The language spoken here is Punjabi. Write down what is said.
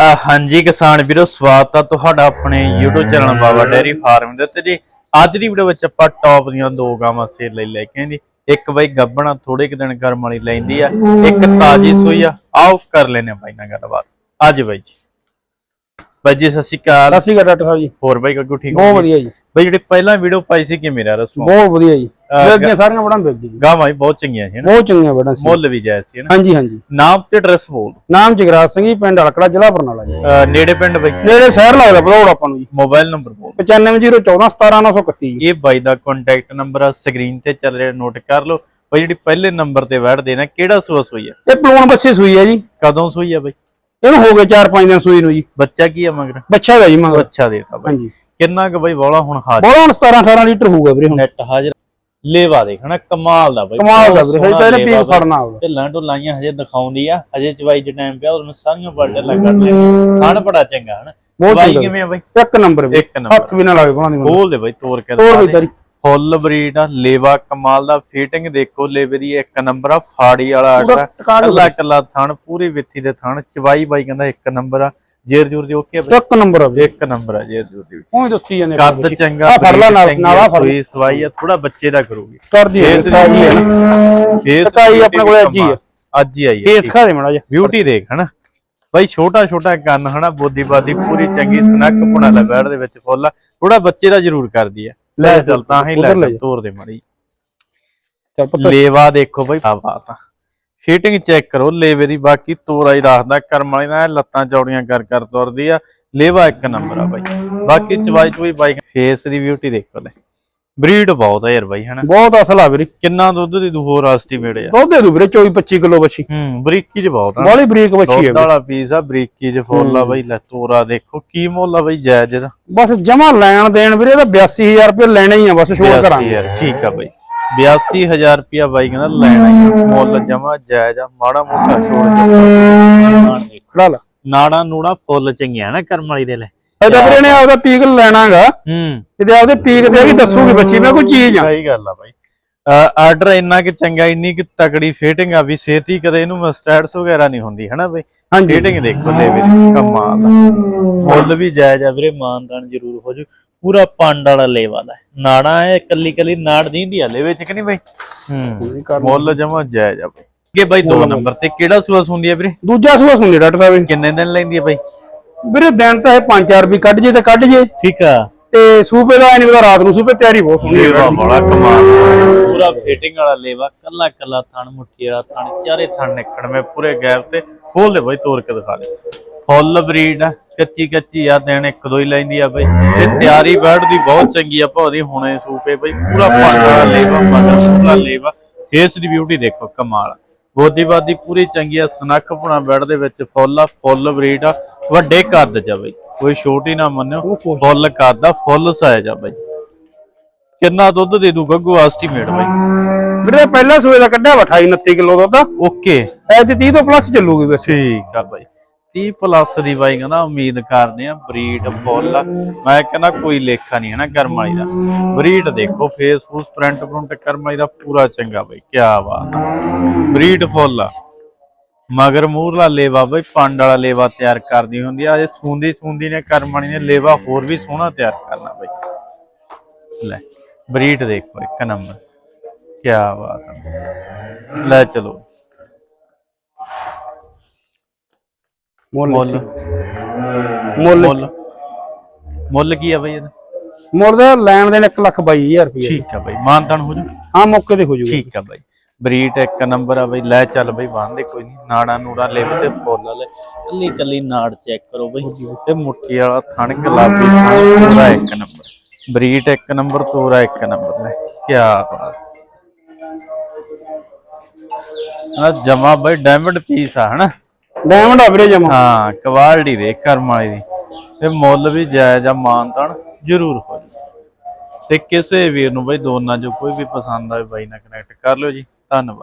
ਹਾਂਜੀ ਕਿਸਾਨ ਵੀਰੋ ਸਵਾਗਤ ਆ ਤੁਹਾਡਾ ਆਪਣੇ YouTube channel Baba dairy farm ਦੇ ਉੱਤੇ ਜੀ। ਅੱਜ ਦੀ ਵੀਡੀਓ ਵਿੱਚ ਆਪਾਂ ਟੌਪ ਦੀਆਂ ਦੋ ਗਾਵਾਂ ਸੇਲ ਲਈ ਲੈ ਕੇ ਆਏ ਜੀ। ਇੱਕ ਬਈ ਗੱਬਣਾ ਥੋੜੇ ਕੁ ਦਿਨ ਕਰਮ ਵਾਲੀ ਲੈਂਦੀ ਆ ਇੱਕ ਤਾਜੀ ਸੂਈ ਆ। ਆਓ ਕਰ ਲੈਨੇ ਬਾਈ ਨਾਲ ਗੱਲਬਾਤ। ਅੱਜ ਬਾਈ ਜੀ। ਬਾਈ ਜੀ ਸਤਿ ਸ਼੍ਰੀ ਅਕਾਲ। ਸਤਿ ਸ਼੍ਰੀ ਅਕਾਲ ਡਾਕਟਰ ਸਾਹਿਬ ਜੀ। ਹੋਰ ਬਾਈ ਗੱਗੂ ਠੀਕ ਬਹੁਤ ਹੋ ਵਧੀਆ ਜੀ। ਬਾਈ ਜਿਹੜੀ ਪਹਿਲਾਂ ਵੀਡੀਓ ਪਾਈ ਸੀ ਕਿ ਮੇਰਾ ਰਸਮੋਂ? ਬਹੁਤ ਵਧੀਆ ਜੀ। ਵੇਚਦੀਆਂ ਸਾਰੀਆਂ ਬੜਾਂ ਵੇਚਦੀ ਜੀ। ਗਾਵਾਂ ਵੀ ਬਹੁਤ ਚੰਗੀਆਂ ਸੀ ਨਾ? ਬਹੁਤ ਚੰਗੀਆਂ ਬੜਾਂ ਸੀ। ਮੁੱਲ ਵੀ ਜਾਇਜ਼ ਸੀ ਨਾ? ਹਾਂਜੀ ਹਾਂਜੀ। ਨਾਮ ਤੇ ਐਡਰੈਸ ਬੋਲ ਨਾਮ ਜਗਰਾਜ ਸਿੰਘ ਜੀ ਪਿੰਡ ਹਲਕੜਾ ਜ਼ਿਲ੍ਹਾ ਬਰਨਾਲਾ ਜੀ। ਨੇੜੇ ਪਿੰਡ ਬਾਈ? ਨੇੜੇ ਸ਼ਹਿਰ ਲੱਗਦਾ ਬਦੋੜ ਆਪਾਂ ਨੂੰ ਜੀ। ਮੋਬਾਈਲ ਨੰਬਰ ਬੋਲ 9501417931 ਜੀ। ਇਹ ਬਾਈ ਦਾ ਕੰਟੈਕਟ ਨੰਬਰ ਆ ਸਕਰੀਨ ਤੇ ਚੱਲ ਰਿਹਾ ਨੋਟ ਕਰ ਲਓ। ਬਾਈ ਜਿਹੜੀ ਪਹਿਲੇ ਨੰਬਰ ਤੇ ਵੜ ਦੇਣਾ ਕਿਹੜਾ ਸੂਆ ਸੂਈ ਆ? ਇਹ ਪਲੂਣ ਬੱਚੇ ਸੂਈ ਹੈ ਜੀ। ਕਦੋਂ ਸੂਈ ਆ ਬਾਈ? ਇਹਨੂੰ ਹੋ ਗਏ 4-5 ਦਿਨ ਸੂਈ ਨੂੰ ਜੀ। ਬੱਚਾ ਕੀ ਆ ਮਗਰ? ਬੱਚਾ ਹੈ ਜੀ ਮਗਰ। ਬੱਚਾ ਦੇਤਾ ਬਾਈ। ਹਾਂਜੀ। ਕਿੰਨਾ ਕੁ ਬਾਈ ਬੋਲਾ ਹੁਣ ਹਾਜ਼ਰ? ਬੋਲਾ ਹੁਣ 17-18 ਲੀਟਰ ਹੋਊਗਾ ਵੀਰੇ ਹੁਣ। ਨੈਟ ਹਾਜ਼ਰ। ਲੇਵਾ ਦੇਖਣਾ ਕਮਾਲ ਦਾ ਬਾਈ। ਕਮਾਲ ਦਾ ਵੀਰੇ ਹਜੇ ਤਾਂ ਇਹਨੇ ਪੀਕ ਫੜਨਾ ਆਉਗਾ ਢਿੱਲਾਂ ਢੁੱਲਾਈਆਂ ਹਜੇ ਦਿਖਾਉਂਦੀ ਆ ਹਜੇ ਚਵਾਈ ਦੇ ਟਾਈਮ ਪਿਆ ਉਹਨੂੰ ਸਾਰੀਆਂ ਬਲਡ ਲੱਗਾ ਲੈ ਖਾਣ ਬੜਾ ਚੰਗਾ ਹਨ। ਚਵਾਈ। ਕਿਵੇਂ ਆ ਬਾਈ? ਇੱਕ ਨੰਬਰ ਨੰਬਰ। ਹੱਥ ਵੀ ਨਾ ਲਾਵੇ ਬੰਦਾ। ਖੋਲ ਦੇ ਬਾਈ ਤੋੜ ਕੇ ਤੋੜ ਵੀ ਦੇ। ਤੇਰੀ ਫੁੱਲ ਬਰੀਡ ਆ ਲੇਵਾ ਕਮਾਲ ਦਾ। ਫਿਟਿੰਗ ਦੇਖੋ ਲੇਵੇ ਦੀ ਇੱਕ ਨੰਬਰ ਆ ਫਾੜੀ ਵਾਲਾ ਟਿਕਾਣ ਕੱਲਾ ਕੱਲਾ ਥਣ ਪੂਰੀ ਵਿੱਥੀ ਦੇ ਥਣ। ਚਵਾਈ ਬਾਈ ਕਹਿੰਦਾ ਇੱਕ ਨੰਬਰ ਆ। ਜੇਰ ਜੂਰ ਦੀ ਓਕੇ ਆ ਬਾਈ? ਇੱਕ ਨੰਬਰ ਆ ਇੱਕ ਨੰਬਰ ਆ ਜੇਰ ਜੂਰ ਦੀ ਵੀ। ਉਹ ਹੀ ਦੱਸੀ ਜਾਂਦੇ ਕੱਦ ਚੰਗਾ ਆ ਫੜ ਲਾ breed ਨਾਲ ਚੰਗੀ ਨਾਲ ਆ, ਆ ਫੜ। ਸੂਈ ਸਵਾਈ ਆ ਥੋੜਾ ਬੱਚੇ ਦਾ ਕਰੂਗੀ। ਕਰਦੀ ਹੈ ਫੇਸ ਤਾਜੀ ਹੈ ਨਾ ਫੇਸ ਟਕਾਈ ਆਪਣੇ ਕੋਲੇ ਅੱਜ ਹੀ ਆ। ਅੱਜ ਹੀ ਆਈ ਇਹ ਹੈ ਦਿਖਾ ਦੇ ਮੜਾ ਜੀ ਬਿਊਟੀ ਦੇਖ ਹਨਾ? ਬਾਈ ਛੋਟਾ ਛੋਟਾ ਕੰਨ ਹਨਾ? ਬੋਦੀ ਬਾਦੀ ਪੂਰੀ ਚੰਗੀ ਸਨੱਕ ਪੁਣਾ ਲੈ ਬੈੜ ਦੇ ਵਿੱਚ ਫੁੱਲ ਥੋੜਾ ਬੱਚੇ ਦਾ ਜ਼ਰੂਰ ਕਰਦੀ ਆ ਲੈ ਚੱਲ ਤਾਂ ਹੀ ਲੈ ਉੱਧਰ ਲੈ ਕੇ ਜਾ। ਤੋਰ ਦੇ ਮੜੀ ਚੱਲ ਪੁੱਤ ਲੇਵਾ ਦੇਖੋ ਬਈ ਆ ਬਾਤ ਆ। ਫਿਟਿੰਗ ਚੈੱਕ ਕਰੋ ਲੇਵੇ ਦੀ ਬਾਕੀ ਤੋਰਾ ਹੀ ਰੱਖਦਾ ਕਰਮ ਵਾਲੀ ਨਾਲ ਲੱਤਾਂ ਚੌੜੀਆਂ ਕਰ ਕਰ ਤੁਰਦੀ ਆ। ਲੇਵਾ ਇੱਕ ਨੰਬਰ ਆ ਬਾਈ। ਬਾਕੀ ਚਵਾਈ ਚੁਈ ਬਾਈ ਫੇਸ ਦੀ ਬਿਊਟੀ ਦੇਖੋ ਲੈ। ਬਰੀਡ ਬਹੁਤ ਆ ਯਾਰ ਬਾਈ ਹਨਾ? ਬਹੁਤ ਅਸਲ ਆ ਵੀਰੇ। ਕਿੰਨਾ ਦੁੱਧ ਦੀ ਤੂੰ ਹੋਰ ਐਸਟੀਮੇਟ ਆ। ਦੁੱਧ ਦੇ ਦੂ ਵੀਰੇ 24 25 ਕਿਲੋ ਬੱਚੀ ਹੂੰ ਬਰੀਕੀ ਚ ਬਹੁਤ ਆ। ਬਾਲੀ ਬਰੀਕ ਬੱਚੀ ਹੈ ਦੁੱਧ ਵਾਲਾ ਪੀਸ ਆ ਬਰੀਕੀ ਚ ਫੁੱਲ ਆ ਬਾਈ ਲੈ ਤੋਰਾ ਦੇਖੋ ਕੀ ਮੁੱਲ ਆ ਬਾਈ ਜਾਇਜ਼ ਇਹਦਾ। ਬਸ ਜਮਾ ਲੈਣ ਦੇਣ ਵੀਰੇ ਤਾਂ 82000 ਰੁਪਏ ਲੈਣੇ ਹੀ ਆ ਬਸ ਸ਼ੋਰ 82 ਕਰਾਂਗੇ। ਠੀਕ ਆ ਬਾਈ। 82000 ਰੁਪਿਆ ਬਾਈ ਕਹਿੰਦਾ ਲੈਣਾ ਹੀ ਮੁੱਲ ਜਮਾ ਜਾਇਜ਼ ਆ ਮਾੜਾ ਮੋਟਾ ਛੋੜ ਕੇ। ਖੜਾ ਲਾ। ਨਾੜਾ ਨੂੜਾ ਫੁੱਲ ਚੰਗੀਆਂ ਨਾ ਕਰਮ ਵਾਲੀ ਦੇ ਲੈ। ਇਹਦਾ ਵੀਰੇ ਨੇ ਆਪਦਾ ਪੀਕ ਲੈਣਾਗਾ। ਹੂੰ। ਇਹਦੇ ਆਪਦੇ ਪੀਕ ਤੇ ਵੀ ਦੱਸੂਗੀ ਬੱਚੀ ਮੈਂ ਕੋਈ ਚੀਜ਼ ਆ। ਸਹੀ ਗੱਲ ਆ ਬਾਈ। ਆਰਡਰ ਇੰਨਾ ਕਿ ਚੰਗਾ ਇੰਨੀ ਕਿ ਤਕੜੀ ਫਿਟਿੰਗ ਆ ਵੀ ਛੇਤੀ ਕਦੇ ਇਹਨੂੰ ਮਸਟੈਡਸ ਵਗੈਰਾ ਨਹੀਂ ਹੁੰਦੀ ਹਨਾ ਬਈ? ਹਾਂਜੀ। ਫਿਟਿੰਗ ਦੇਖੋ ਲੈ ਵੀਰੇ ਕਮਾਲ ਮੁੱਲ ਵੀ ਜਾਇਜ਼ ਆ ਵੀਰੇ ਮਾਨਦਾਨ ਜ਼ਰੂਰ ਹੋ ਜੂ। ਪੂਰਾ ਪੰਡ ਵਾਲਾ ਲੇਵਾ ਦਾ ਨਾੜਾ ਹੈ ਕੱਲੀ ਕੱਲੀ ਨਾੜ ਦੀਂਦੀ ਆ ਲੈ ਵਿੱਚ ਕਿ ਨਹੀਂ ਬਈ? ਹੂੰ। ਮੁੱਲ ਜਮਾ ਜਾਇਜ਼ ਆ ਬਈ। ਅੱਗੇ ਬਾਈ ਦੋ ਨੰਬਰ ਤੇ ਕਿਹੜਾ ਸੂਆ ਸੁੰਦੀ ਆ ਵੀਰੇ? ਦੂਜਾ ਸੂਆ ਸੁਣਦੀ ਡਾਕਟਰ ਸਾਹਿਬ ਕਿੰਨੇ ਦਿਨ ਲੈਂਦੀ ਆ ਬਾਈ? ਵੀਰੇ ਦਿਨ ਤਾਂ ਇਹ 5-4 ਵੀ ਕੱਢ ਜੇ ਤੇ ਕੱਢ ਜੇ। ਠੀਕ ਆ। ਤੇ ਸੂਪੇ ਦਾ ਨਹੀਂ ਪਤਾ ਰਾਤ ਨੂੰ ਸੂਪੇ ਤਿਆਰੀ ਬਹੁਤ ਸੋਹਣੀ ਹੈ ਬੜਾ ਕਮਾਲ ਪੂਰਾ ਫਿਟਿੰਗ ਵਾਲਾ ਲੇਵਾ ਕੱਲਾ ਕੱਲਾ ਥਣ ਮੁੱਠੀ ਵਾਲਾ ਥਣ ਚਾਰੇ ਥਣ ਨਿਕੜਵੇਂ ਪੂਰੇ ਗੈਪ ਤੇ। ਖੋਲ ਦੇ ਬਾਈ ਤੋੜ ਕੇ ਦਿਖਾ ਦੇ। ਫੁੱਲ ਬਰੀਡ ਕੱਚੀ ਕੱਚੀ ਆ ਦੇਣ ਇੱਕ ਦੋ ਹੀ ਲੈਂਦੀ ਆ ਬਾਈ। ਤੇ ਤਿਆਰੀ ਬੈਠ ਦੀ ਬਹੁਤ ਚੰਗੀ ਆ ਭਾਉਦੀ ਹੁਣੇ ਸੂਪੇ ਬਾਈ ਪੂਰਾ ਪਾਟਾ ਲੇਵਾ ਮਗਰ ਪੂਰਾ ਲੇਵਾ। ਫੇਸ ਦੀ ਬਿਊਟੀ ਦੇਖੋ ਕਮਾਲ ਬਾਦੀ ਪੂਰੀ ਚੰਗੀ ਆ ਸਨੱਖ ਪੁਣਾ ਬੈਡ ਦੇ ਵਿੱਚ ਫੁੱਲ ਆ ਫੁੱਲ ਬਰੀਡ ਆ ਵੱਡੇ ਕੱਦ ਚ ਬਾਈ। ਕੋਈ ਛੋਟੀ ਨਾ ਮੰਨਿਓ ਫੁੱਲ ਕੱਦ ਆ ਫੁੱਲ ਸਾਈਜ਼ ਆ ਬਾਈ। ਕਿੰਨਾ ਦੁੱਧ ਦੇ ਦੂ ਗੱਗੂ ਐਸਟੀਮੇਟ ਬਾਈ? ਵੀਰੇ ਪਹਿਲਾ ਸੂਏ ਦਾ ਕੱਢਿਆ ਵਾ 28 29 ਕਿਲੋ ਦੁੱਧ। ਓਕੇ ਐ ਤੇ 30 ਤੋਂ ਪਲੱਸ ਚੱਲੂਗੀ ਵੈਸੇ। ਠੀਕ ਆ ਬਾਈ। 30 ਪਲੱਸ ਦੀ ਬਾਈ ਕਹਿੰਦਾ ਉਮੀਦ ਕਰਦੇ ਆ, ਬਰੀਡ ਫੁੱਲ ਮੈਂ ਕਹਿੰਦਾ ਕੋਈ ਲੇਖਾ ਨਹੀਂ ਹੈ ਨਾ ਕਰਮ ਦਾ। ਬਰੀਡ ਦੇਖੋ ਫੇਸ ਫੂਸ ਪ੍ਰਿੰਟ ਪ੍ਰਿੰਟ ਕਰਮ ਦਾ ਪੂਰਾ ਚੰਗਾ ਬਾਈ ਕੀ ਬਾਤ ਬਰੀਡ ਫੁੱਲ ਮਗਰ ਮੂਰਲਾ ਲੇਵਾ ਬਈ, ਪੰਡ ਵਾਲਾ ਲੇਵਾ ਤਿਆਰ ਕਰਦੀ ਹੁੰਦੀ ਆ। ਜੇ ਸੂੰਦੀ ਸੂੰਦੀ ਨੇ, ਕਰਮ ਨੇ ਲੇਵਾ ਹੋਰ ਵੀ ਸੋਹਣਾ ਤਿਆਰ ਕਰਨਾ ਬਈ। ਲੈ, ਬਰੀਡ ਦੇਖੋ, ਇੱਕ ਨੰਬਰ। ਕੀ ਬਾਤ ਆ। ਲੈ ਚਲੋ। ਮੁੱਲ ਕੀ? ਆ ਬਈ ਇਹਦਾ? ਮੁੱਲ ਦਾ ਲੈਣ ਦੇਣ 1 ਲੱਖ 22000 ਰੁਪਏ ਠੀਕ ਆ ਬਈ ਮਾਨਤਨ ਹੋ ਜੂ ਹਾਂ ਮੌਕੇ ਤੇ ਹੋ ਜੂਗੀ ਠੀਕ ਆ ਬਈ। ਬਰੀਟ ਇੱਕ ਨੰਬਰ ਆ ਬਈ ਲੈ ਚੱਲ ਬਈ ਬੰਦੇ ਕੋਈ ਨਹੀਂ। ਨਾੜਾ ਨੂੜਾ ਲੈ ਤੇ ਫੁੱਲ ਲੈ ਕੱਲੀ ਕੱਲੀ ਨਾੜ ਚੈੱਕ ਕਰੋ ਬਈ। ਤੇ ਮੁੱਠੀ ਵਾਲਾ ਥਣ ਗੁਲਾਬੀ ਥਣ ਪੂਰਾ ਇੱਕ ਨੰਬਰ। ਬਰੀਟ ਇੱਕ ਨੰਬਰ ਤੋਰਾ ਇੱਕ ਨੰਬਰ ਲੈ ਕੀ ਬਾਤ। ਆ ਜਮਾ ਬਈ ਡਾਇਮੰਡ ਪੀਸ ਆ ਹਨਾ? ਡਾਇਮੰਡ ਆ ਵੀਰੇ ਜਮਾ। ਹਾਂ, ਕੁਆਲਿਟੀ ਦੇ ਕਰਮ ਵਾਲੀ ਦੀ। ਤੇ ਮੁੱਲ ਵੀ ਜਾਇਜ਼ ਆ, ਮਾਨਤਨ ਜ਼ਰੂਰ ਹੋ ਜੀ ਤੇ ਕਿਸੇ ਵੀਰ ਨੂੰ ਬਈ ਦੋਨਾਂ ਚੋਂ ਕੋਈ ਵੀ ਪਸੰਦ ਆਵੇ, ਬਾਈ ਨਾਲ ਕਨੈਕਟ ਕਰ ਲਿਓ ਜੀ। ਧੰਨਵਾਦ।